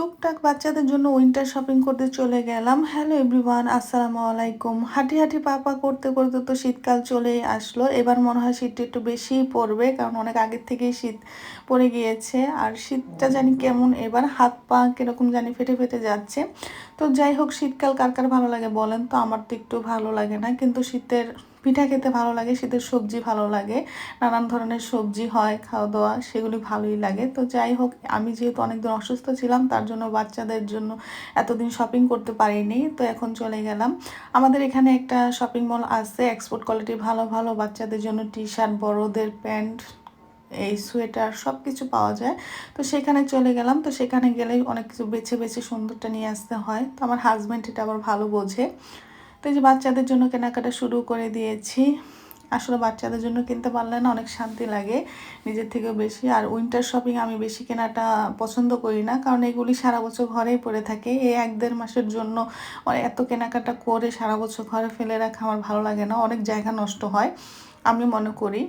টুকটাক বাচ্চাদের জন্য উইন্টার শপিং করতে চলে গেলাম। হ্যালো এভরিওয়ান আসসালামু আলাইকুম। হাঁটি হাঁটি পাপা করতে করতে তো শীতকাল চলেই আসলো। এবার মনে হয় শীতটা একটু বেশিই পড়বে, কারণ অনেক আগের থেকেই শীত পড়ে গিয়েছে। আর শীতটা জানি কেমন এবার, হাত পা কীরকম জানি ফেটে ফেটে যাচ্ছে। তো যাই হোক, শীতকাল কার কার ভালো লাগে বলেন তো? আমার তো একটু ভালো লাগে না, কিন্তু শীতের পিঠা খেতে ভালো লাগে, শীতের সবজি ভালো লাগে, নানান ধরনের সবজি হয় খাওয়া দাওয়া সেগুলি ভালোই লাগে। তো যাই হোক, আমি যেহেতু অনেকদিন অসুস্থ ছিলাম, তার জন্য বাচ্চাদের জন্য এতদিন শপিং করতে পারিনি, তো এখন চলে গেলাম। আমাদের এখানে একটা শপিং মল আছে এক্সপোর্ট কোয়ালিটি ভালো ভালো, বাচ্চাদের জন্য টি শার্ট বড়োদের প্যান্ট, এই সোয়েটার সব কিছু পাওয়া যায়। তো সেখানে চলে গেলাম, তো সেখানে গেলেই অনেক কিছু বেছে বেছে সুন্দরটা নিয়ে আসতে হয়। তো আমার হাজব্যান্ড এটা আবার ভালো বোঝে। তো এই যে বাচ্চাদের জন্য কেনাকাটা শুরু করে দিয়েছি। আসলে বাচ্চাদের জন্য কিনতে পারলে না অনেক শান্তি লাগে, নিজের থেকেও বেশি। আর উইন্টার শপিং আমি বেশি কেনাটা পছন্দ করি না, কারণ এগুলি সারা বছর ঘরেই পড়ে থাকে। এই এক দেড় মাসের জন্য এত কেনাকাটা করে সারা বছর ঘরে ফেলে রাখা আমার ভালো লাগে না, অনেক জায়গা নষ্ট হয়, আমি মনে করি।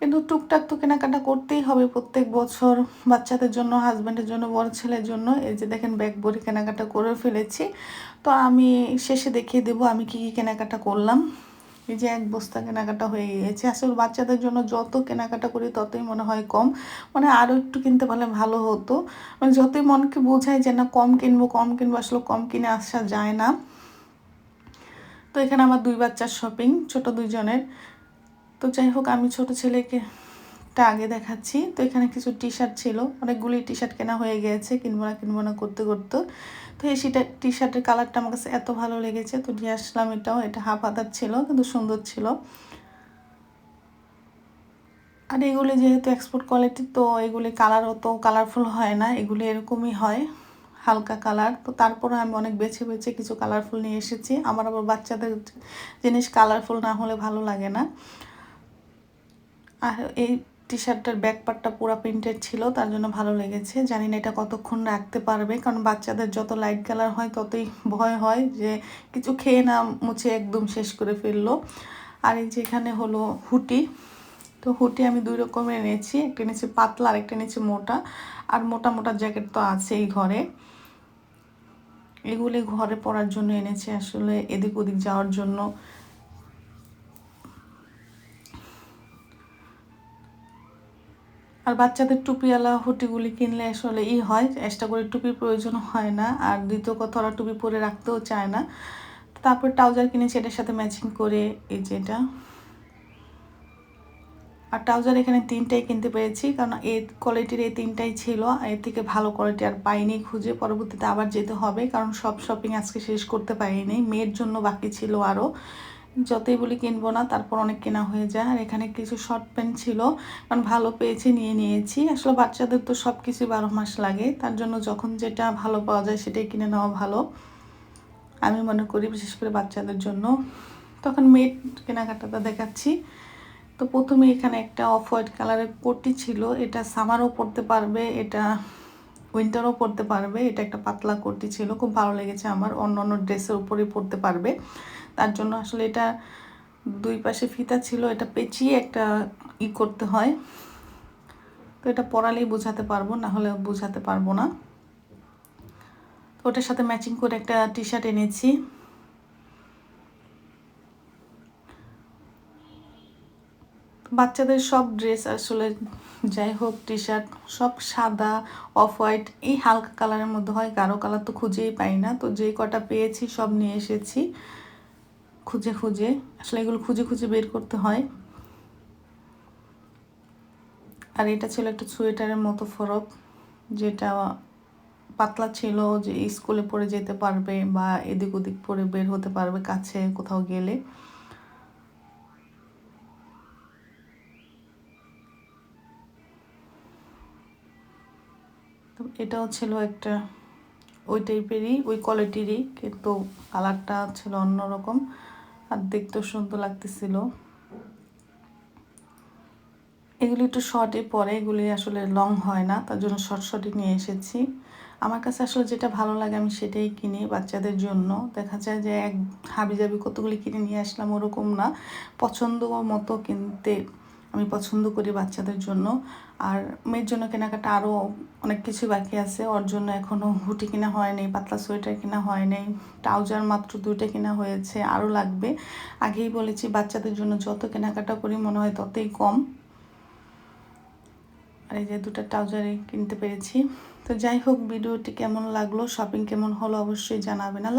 কিন্তু টুকটাক তো কেনাকাটা করতেই হবে প্রত্যেক বছর বাচ্চাদের জন্য হাজব্যান্ডের জন্য, বড় ছেলের জন্য। এই যে দেখেন ব্যাগ ভরে কেনাকাটা করে ফেলেছি। তো আমি শেষে দেখিয়ে দেবো আমি কী কী কেনাকাটা করলাম। এই যে এক বস্তা কেনাকাটা হয়ে গিয়েছে। আসলে বাচ্চাদের জন্য যত কেনাকাটা করি ততই মনে হয় কম। মানে আরও একটু কিনতে পারলে ভালো হতো। মানে যতই মনকে বোঝায় যে না, কম কিনবো কম কিনবো, আসলে কম কিনে আসা যায় না। তো এখানে আমার দুই বাচ্চার শপিং ছোট দুইজনের। তো যাই হোক, আমি ছোট ছেলেকে টা আগে দেখাচ্ছি। তো এখানে কিছু টি শার্ট ছিল। অনেকগুলি টি শার্ট কেনা হয়ে গিয়েছে কিনবো না কিনবো না করতে করতে। তো এই সেটা টি শার্টের কালারটা আমার কাছে এত ভালো লেগেছে। তো নিয়ে আসলাম এটাও। এটা হাফ হাতার ছিল, কিন্তু সুন্দর ছিল। আর এগুলি যেহেতু এক্সপোর্ট কোয়ালিটি তো এগুলি কালার অত কালারফুল হয় না। এগুলি এরকমই হয়, হালকা কালার তো তারপরে আমি অনেক বেছে বেছে কিছু কালারফুল নিয়ে এসেছি। আমার আবার বাচ্চাদের জিনিস কালারফুল না হলে ভালো লাগে না। আর এই টি শার্টটার ব্যাক পার্টটা পুরো প্রিন্টেড ছিল, তার জন্য ভালো লেগেছে। জানি না এটা কতক্ষণ রাখতে পারবে, কারণ বাচ্চাদের যত লাইট কালার হয়, ততই ভয় হয় যে কিছু খেয়ে না মুছে একদম শেষ করে ফেলল। আর এই যে এখানে হলো হুটি, তো হুটি আমি দুই রকমের এনেছি, একটা এনেছি পাতলা আর একটা এনেছি মোটা, আর মোটা মোটা জ্যাকেট তো আছেই ঘরে। এগুলি ঘরে পরার জন্য এনেছি আসলে এদিক ওদিক যাওয়ার জন্য। আর বাচ্চাদের টুপিওয়ালা হুটিগুলি কিনলে আসলে ই হয় এক্সট্রা করে টুপির প্রয়োজন হয় না, আর দ্বিতীয় কথা, ওরা টুপি পরে রাখতেও চায় না। তারপর ট্রাউজার কিনেছি এটার সাথে ম্যাচিং করে, এই যেটা আর ট্রাউজার এখানে তিনটাই কিনতে পেরেছি, কারণ এই কোয়ালিটির এই তিনটাই ছিল এর থেকে ভালো কোয়ালিটি আর পাইনি খুঁজে, পরবর্তীতে আবার যেতে হবে, কারণ সব শপিং আজকে শেষ করতে পারিনি, মেয়ের জন্য বাকি ছিল আরও। যতই বলি কিনবো না, তারপর অনেক কেনা হয়ে যায়। আর এখানে কিছু শর্ট প্যান্ট ছিল, কারণ ভালো পেয়েছি, নিয়ে নিয়েছি। আসলে বাচ্চাদের তো সব কিছু বারো মাস লাগে, তার জন্য যখন যেটা ভালো পাওয়া যায় সেটাই কিনে নেওয়া ভালো। আমি মনে করি বিশেষ করে বাচ্চাদের জন্য। তখন মেয়ের কেনাকাটাটা দেখাচ্ছি। তো প্রথমে এখানে একটা অফ হোয়াইট কালারের কোটি ছিল, এটা সামারও পরতে পারবে, এটা উইন্টারও পরতে পারবে, এটা একটা পাতলা কোটি ছিল, খুব ভালো লেগেছে আমার অন্য অন্য ড্রেসের উপরেই পরতে পারবে। তার জন্য আসলে এটা দুই পাশে ফিতা ছিল, এটা পেঁচিয়ে একটা ই করতে হয়। তো এটা পরালেই বোঝাতে পারব, না হলে বোঝাতে পারব না। তো ওটার সাথে ম্যাচিং করে একটা টি শার্ট এনেছি। বাচ্চাদের সব ড্রেস আসলে যাই হোক টি শার্ট সব সাদা অফ হোয়াইট এই হালকা কালারের মধ্যে হয় গাঢ় কালার তো খুঁজেই পাই না। তো যেই কটা পেয়েছি সব নিয়ে এসেছি। খুঁজে খুঁজে, আসলে এগুলো খুঁজে খুঁজে বের করতে হয়। আর এটা ছিল একটা সোয়েটারের মতো ফরক, যেটা পাতলা ছিল যে স্কুলে পরে যেতে পারবে বা এদিক ওদিক পরে বের হতে পারবে কাছে কোথাও গেলে। এটাও ছিল একটা ওই টাইপেরই ওই কোয়ালিটিরই কিন্তু কালারটা ছিল অন্যরকম। আর দেখতেও সুন্দর লাগতেছিল। এগুলি একটু শর্টে পরে, এগুলি আসলে লং হয় না, তার জন্য শর্ট শর্টে নিয়ে এসেছি। আমার কাছে আসলে যেটা ভালো লাগে আমি সেটাই কিনি বাচ্চাদের জন্য। দেখা যায় যে এক হাবি জাবি কতগুলি কিনে নিয়ে আসলাম ওরকম না, পছন্দ মতো কিনতে আমি পছন্দ করি বাচ্চাদের জন্য। আর মেয়ের জন্য কেনাকাটা আরও অনেক কিছু বাকি আছে। ওর জন্য এখনও হুটি কেনা হয়নি, পাতলা সোয়েটার কেনা হয়নি, ট্রাউজার মাত্র দুইটা কেনা হয়েছে আরও লাগবে। আগেই বলেছি, বাচ্চাদের জন্য যত কেনাকাটা করি মনে হয় ততই কম। আর এই যে দুটো ট্রাউজারই কিনতে পেরেছি। তো যাই হোক, ভিডিওটি কেমন লাগল, শপিং কেমন হলো অবশ্যই জানাবেন। আল্লাহ